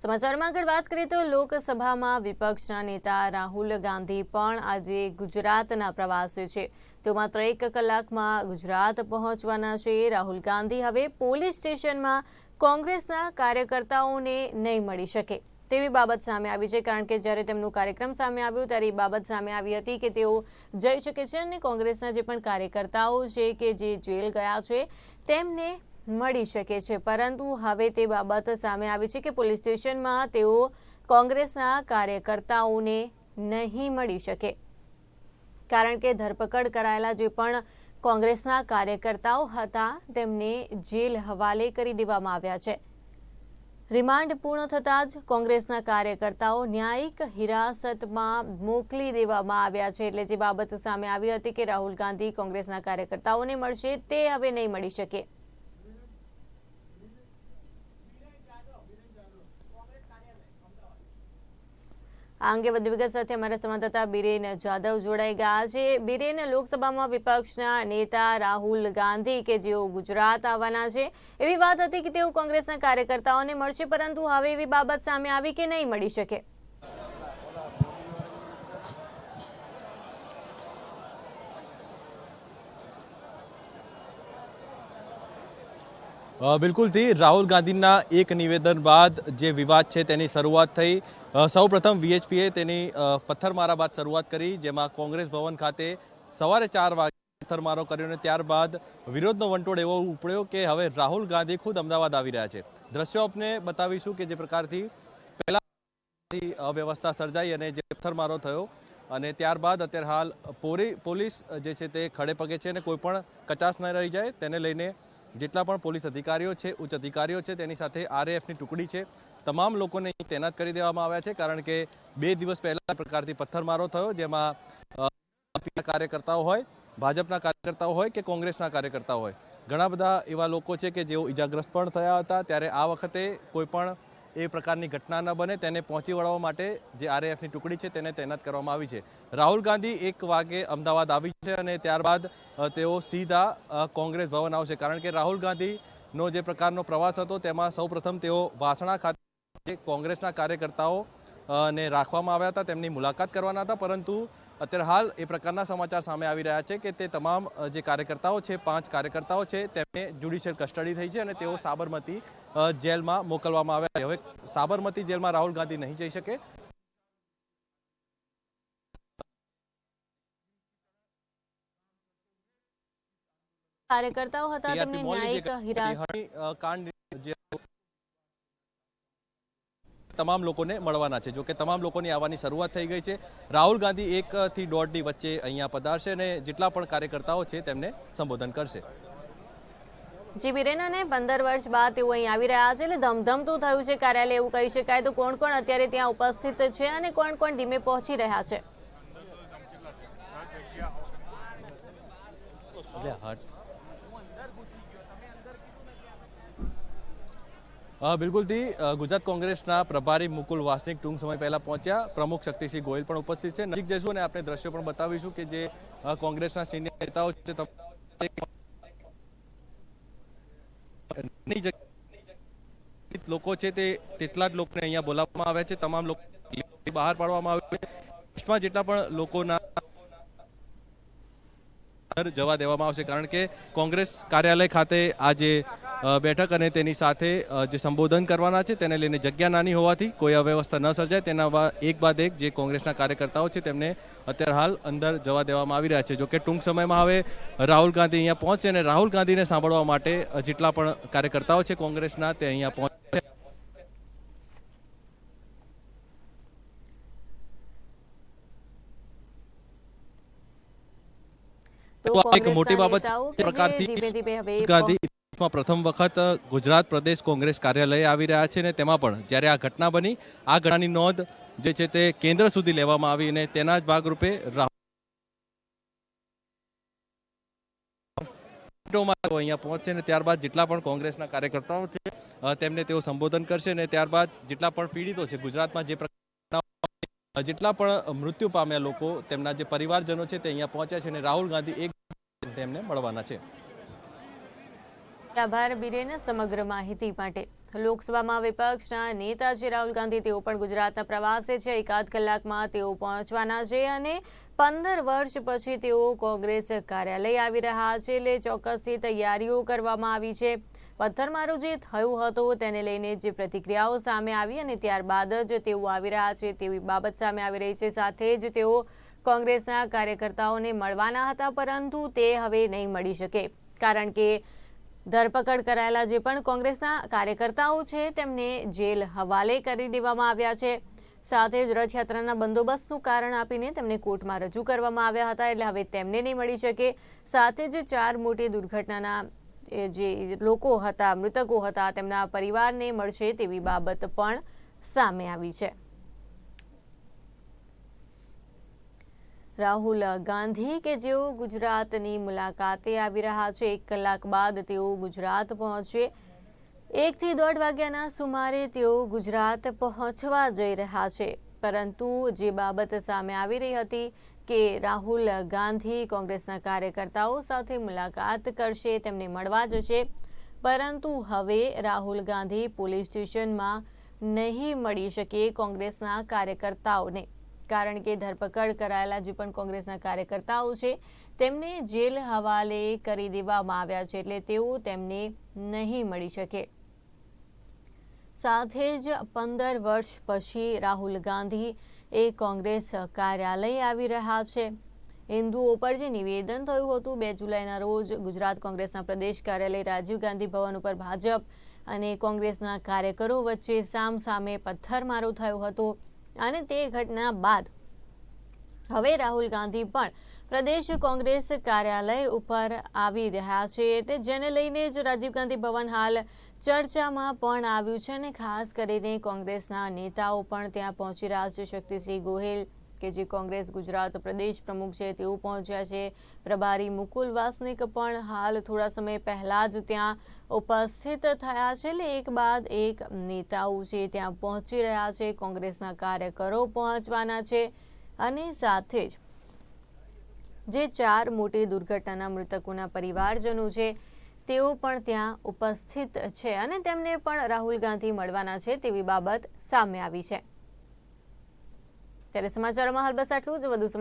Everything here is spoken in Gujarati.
સમાચારમાં આગળ વાત કરીએ તો લોકસભામાં વિપક્ષના નેતા રાહુલ ગાંધી પણ આજે ગુજરાતના પ્રવાસે છે. તો માત્ર એક કલાકમાં ગુજરાત પહોંચવાના છે રાહુલ ગાંધી. હવે પોલીસ સ્ટેશનમાં કોંગ્રેસના કાર્યકર્તાઓને નહીં મળી શકે. તેવી બાબત સામે આવી છે, કારણ કે જ્યારે તેમનું કાર્યક્રમ સામે આવ્યો ત્યારે એ બાબત સામે આવી હતી કે તેઓ જઈ શકે છે અને કોંગ્રેસના જે પણ કાર્યકર્તાઓ છે કે જે જેલ ગયા છે, તેમને મળી શકે છે. પરંતુ હવે તે બાબત સામે આવી છે કે પોલીસ સ્ટેશનમાં તેઓ કોંગ્રેસના કાર્યકર્તાઓને નહીં મળી શકે. કારણ કે ધરપકડ કરાયેલા જે પણ કોંગ્રેસના કાર્યકર્તાઓ હતા, તેમને જેલ હવાલે કરી દેવામાં આવ્યા છે. રિમાન્ડ પૂર્ણ થતાં જ કોંગ્રેસના કાર્યકર્તાઓ ન્યાયિક હિરાસતમાં મોકલી દેવામાં આવ્યા છે. એટલે જે બાબત સામે આવી હતી કે રાહુલ ગાંધી કોંગ્રેસના કાર્યકર્તાઓને મળશે, તે હવે નહીં મળી શકે. આ અંગે વધુ વિગત સાથે અમારા સંવાદદાતા બિરેન જાદવ જોડાઈ ગયા છે. બિરેન, લોકસભામાં વિપક્ષના નેતા રાહુલ ગાંધી કે જેઓ ગુજરાત આવવાના છે, એવી વાત હતી કે તેઓ કોંગ્રેસના કાર્યકર્તાઓને મળશે, પરંતુ હવે એવી બાબત સામે આવી કે નહીં મળી શકે? બિલકુલથી રાહુલ ગાંધીના એક નિવેદન બાદ જે વિવાદ છે તેની શરૂઆત થઈ. સૌપ્રથમ વીએચપીએ તેની પથ્થરમારા બાદ શરૂઆત કરી, જેમાં કોંગ્રેસ ભવન ખાતે સવારે ચાર વાગે પથ્થરમારો કર્યો અને ત્યારબાદ વિરોધનો વંટોળ એવો ઉપડ્યો કે હવે રાહુલ ગાંધી ખુદ અમદાવાદ આવી રહ્યા છે. દ્રશ્યો આપને બતાવીશું કે જે પ્રકારથી પહેલા અવ્યવસ્થા સર્જાઈ અને જે પથ્થરમારો થયો અને ત્યારબાદ અત્યારે હાલ પોરી, પોલીસ જે છે તે ખડે પગે છે અને કોઈ પણ કચાશ ન રહી જાય તેને લઈને જેટલા પણ પોલીસ અધિકારીઓ છે, ઉચ્ચ અધિકારીઓ છે, તેની સાથે આરએએફની ટુકડી છે. તમામ લોકોને તૈનાત કરી દેવામાં આવ્યા છે, કારણ કે બે દિવસ પહેલા પ્રકારથી પથ્થરમારો થયો, જેમાં કાર્યકર્તાઓ હોય, ભાજપના કાર્યકર્તાઓ હોય કે કોંગ્રેસના કાર્યકર્તાઓ હોય. ઘણા બધા એવા લોકો છે કે જેઓ ઇજાગ્રસ્ત પણ થયા હતા. ત્યારે આ વખતે કોઈ પણ એ પ્રકારની ઘટના ન બને, તેને પહોંચી વળવા માટે જે આરએએફની ટુકડી છે તેને તૈનાત કરવામાં આવી છે. રાહુલ ગાંધી એક વાગે અમદાવાદ આવી છે અને ત્યારબાદ તેઓ સીધા કોંગ્રેસ ભવન આવશે. કારણ કે રાહુલ ગાંધીનો જે પ્રકારનો પ્રવાસ હતો, તેમાં સૌપ્રથમ તેઓ વાસણા ખાતે કોંગ્રેસના કાર્યકર્તાઓ ને રાખવામાં આવ્યા હતા. તેમની મુલાકાત કરવાના હતા, પરંતુ અત્યારે હાલ એ પ્રકારના સમાચાર સામે આવી રહ્યા છે કે તે તમામ જે કાર્યકર્તાઓ છે પાંચ કાર્યકર્તાઓ છે તેમને જ્યુડિશિયલ કસ્ટડી થઈ છે અને તેઓ સાબરમતી જેલમાં મોકલવામાં આવ્યા છે. હવે સાબરમતી જેલમાં રાહુલ ગાંધી નહીં જઈ શકે. કાર્યકર્તાઓ હતા તેમને ન્યાયિક હિરાસત કાંડ જે તમામ લોકોને મળવાના છે. જો કે તમામ લોકોની આવવાની શરૂઆત થઈ ગઈ છે. રાહુલ ગાંધી એકથી દોઢની વચ્ચે અહીંયા પધારશે અને જેટલા પણ કાર્યકર્તાઓ છે તેમને સંબોધન કરશે. જી બિરેન અને પંદર વર્ષ બાદ તેઓ અહીં આવી રહ્યા છે એટલે ધમધમતું થયું છે. કાર્યાલય એવું કહી શકાય. તો કોણ કોણ અત્યારે ત્યાં ઉપસ્થિત છે અને કોણ કોણ ધીમે પહોંચી રહ્યા છે? બિલકુલથી ગુજરાત કોંગ્રેસના પ્રભારી મુકુલ વાસનિક ટૂંક સમય પહેલા પહોંચ્યા. પ્રમુખ શક્તિસિંહ ગોયલ પણ ઉપસ્થિત છે. નજીક જઈશું અને આપણે દ્રશ્યો પણ બતાવીશું કે જે કોંગ્રેસના સિનિયર નેતાઓ છે લોકો છે તે તેટલા જ લોકોને અહીંયા બોલાવવામાં આવ્યા છે. તમામ લોકો બહાર પાડવામાં આવે છે. જેટલા પણ લોકોના જવા દેવામાં આવશે કારણ કે કોંગ્રેસ કાર્યાલય ખાતે આજે બેઠક અને તેની સાથે જે સંબોધન કરવાના છે તેને લઈને જગ્યા નાની હોવાથી કોઈ અવ્યવસ્થા ન સર્જાય. તેના એક બાદ એક જે કોંગ્રેસના કાર્યકર્તાઓ છે તેમને અત્યારે હાલ અંદર જવા દેવામાં આવી રહ્યા છે. જોકે ટૂંક સમયમાં હવે રાહુલ ગાંધી અહીંયા પહોંચશે અને રાહુલ ગાંધીને સાંભળવા માટે જેટલા પણ કાર્યકર્તાઓ છે કોંગ્રેસના, તે અહીંયા પહોંચશે. તો આ એક મોટી બાબત પ્રકારથી ગાંધી પ્રથમ વખત ગુજરાત પ્રદેશ કોંગ્રેસ કાર્યાલય આવી રહ્યા છે અને તેમાં પણ જ્યારે આ ઘટના બની આ ઘટનાની નોંધ જે છે તે કેન્દ્ર સુધી લેવામાં આવી અને તેના જ ભાગરૂપે રાહુલ અહીંયા પહોંચશે અને ત્યારબાદ જેટલા પણ કોંગ્રેસના કાર્યકર્તાઓ છે તેમને તેઓ સંબોધન કરશે અને ત્યારબાદ જેટલા પણ પીડિતો છે ગુજરાતમાં જે જેટલા પણ મૃત્યુ પામ્યા લોકો તેમના જે પરિવારજનો છે તે અહીંયા પહોંચ્યા છે અને રાહુલ ગાંધી એક તેમને મળવાના છે. આભાર બિરેન સમગ્ર માહિતી માટે. લોકસભામાં વિપક્ષના નેતા છે રાહુલ ગાંધી, તેઓ પણ ગુજરાતના પ્રવાસે છે. એકાદ કલાકમાં તેઓ પહોંચવાના છે અને પંદર વર્ષ પછી તેઓ કોંગ્રેસ કાર્યાલય આવી રહ્યા છે. એટલે ચોક્કસથી તૈયારીઓ કરવામાં આવી છે. પથ્થરમારો જે થયું હતું તેને લઈને જે પ્રતિક્રિયાઓ સામે આવી અને ત્યારબાદ જ તેઓ આવી રહ્યા છે તેવી બાબત સામે આવી રહી છે. સાથે જ તેઓ કોંગ્રેસના કાર્યકર્તાઓને મળવાના હતા, પરંતુ તે હવે નહીં મળી શકે. કારણ કે ધરપકડ કરાયેલા જે પણ કોંગ્રેસના કાર્યકર્તાઓ છે, તેમને જેલ હવાલે કરી દેવામાં આવ્યા છે. સાથે જ રથયાત્રાના બંદોબસ્તનું કારણ આપીને તેમને કોર્ટમાં રજૂ કરવામાં આવ્યા હતા, એટલે હવે તેમને નહીં મળી શકે. સાથે જ ચાર મોટી દુર્ઘટનાના જે લોકો હતા, મૃતકો હતા, તેમના પરિવારને મળશે તેવી બાબત પણ સામે આવી છે. રાહુલ ગાંધી કે જેઓ ગુજરાતની મુલાકાતે આવી રહ્યા છે. એક કલાક બાદ તેઓ ગુજરાત પહોંચશે એકથી દોઢ વાગ્યાના સુમારે તેઓ ગુજરાત પહોંચવા જઈ રહ્યા છે. પરંતુ જે બાબત સામે આવી રહી હતી કે રાહુલ ગાંધી કોંગ્રેસના કાર્યકર્તાઓ સાથે મુલાકાત કરશે, તેમને મળવા જશે. પરંતુ હવે રાહુલ ગાંધી પોલીસ સ્ટેશનમાં નહીં મળી શકે કોંગ્રેસના કાર્યકર્તાઓને. કારણ કે ધરપકડ કરાયેલા જે પણ કોંગ્રેસના કાર્યકર્તાઓ છે, તેમને જેલ હવાલે કરી દેવામાં આવ્યા છે એટલે તેઓ તેમને નહીં મળી શકે. સાથે જ પંદર વર્ષ પછી રાહુલ ગાંધી એ કોંગ્રેસ કાર્યાલય આવી રહ્યા છે. હિન્દુઓ પર જે નિવેદન થયું હતું બે જુલાઈના રોજ ગુજરાત કોંગ્રેસના પ્રદેશ કાર્યાલય રાજીવ ગાંધી ભવન ઉપર ભાજપ અને કોંગ્રેસના કાર્યકરો વચ્ચે સામસામે પથ્થરમારો થયો હતો. અને તે ઘટના બાદ હવે રાહુલ ગાંધી પણ પ્રદેશ કોંગ્રેસ કાર્યાલય ઉપર આવી રહ્યા છે એટલે જેને લઈને જ રાજીવ ગાંધી ભવન હાલ ચર્ચામાં પણ આવ્યું છે અને ખાસ કરીને કોંગ્રેસના નેતાઓ પણ ત્યાં પહોંચી રહ્યા છે. શક્તિસિંહ ગોહિલ કે જે કોંગ્રેસ ગુજરાત પ્રદેશ પ્રમુખ છે તેઓ પહોંચ્યા છે. પ્રભારી મુકુલ વાસનિક પણ હાલ થોડા સમય પહેલા જ ત્યાં ઉપસ્થિત થયા છે. એટલે એક બાદ એક નેતાઓ છે ત્યાં પહોંચી રહ્યા છે, કોંગ્રેસના કાર્યકરો પહોંચવાના છે અને સાથે જ જે ચાર મોટી દુર્ઘટનાના મૃતકોના પરિવારજનો છે, તેઓ પણ ત્યાં ઉપસ્થિત છે અને તેમને પણ રાહુલ ગાંધી મળવાના છે તેવી બાબત સામે આવી છે. ત્યારે સમાચારોમાં હાલ બસ આટલું જ. વધુ સમાચાર